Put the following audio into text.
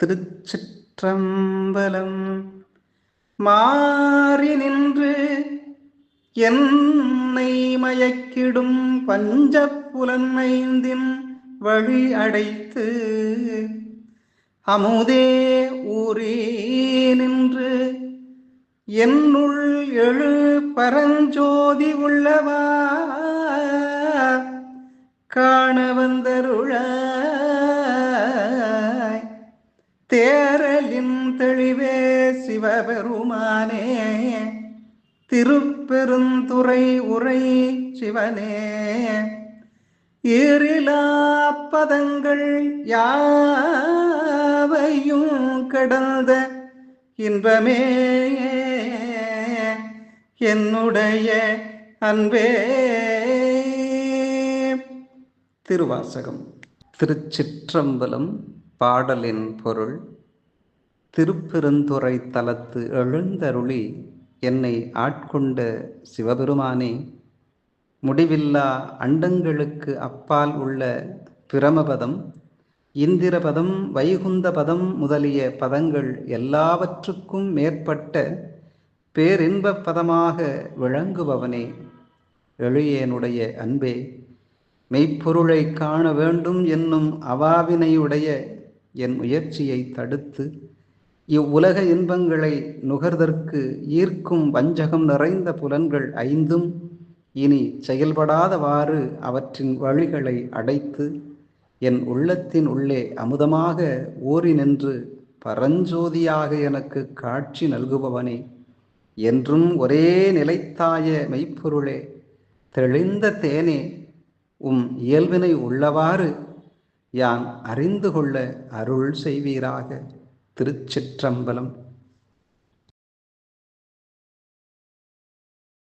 திருச்சிற்றம்பலம். மாறி நின்று என்னை மயக்கிடும் பஞ்ச ஐந்தின் வழி அடைத்து அமுதே ஊரே நின்று என்னுள் எழு பரஞ்சோதி உள்ளவா. காண வந்தருளாய் தேரலின் தெளிவே சிவபெருமானே திருப்பெருந்துறை உரை சிவனே. ஈரிலா பதங்கள் யாவையும் கடந்த இன்பமே. என்னுடைய அன்பே. திருவாசகம். திருச்சிற்றம்பலம் பாடலின் பொருள் திருப்பெருந்துறை தலத்து எழுந்தருளி என்னை ஆட்கொண்ட சிவபெருமானே முடிவில்லா அண்டங்களுக்கு அப்பால் உள்ள பிரமபதம் இந்திரபதம் வைகுந்த பதம் முதலிய பதங்கள் எல்லாவற்றுக்கும் மேற்பட்ட பேரின்ப பதமாக விளங்குபவனே. எளியேனுடைய அன்பே மெய்ப்பொருளை காண வேண்டும் என்னும் அவாவினையுடைய என் முயற்சியை தடுத்து இவ்வுலக இன்பங்களை நுகர்தற்கு ஈர்க்கும் வஞ்சகம் நிறைந்த புலன்கள் ஐந்தும் இனி செயல்படாதவாறு அவற்றின் வழிகளை அடைத்து என் உள்ளத்தின் உள்ளே அமுதமாக ஊறி நின்று பரஞ்சோதியாக எனக்கு காட்சி நல்குபவனே என்றும் ஒரே நிலைத்தாய மெய்ப்பொருளே தெளிந்த தேனே உம் இயல்பினை உள்ளவாறு யான் அறிந்து கொள்ள அருள் செய்வீராக. திருச்சிற்றம்பலம்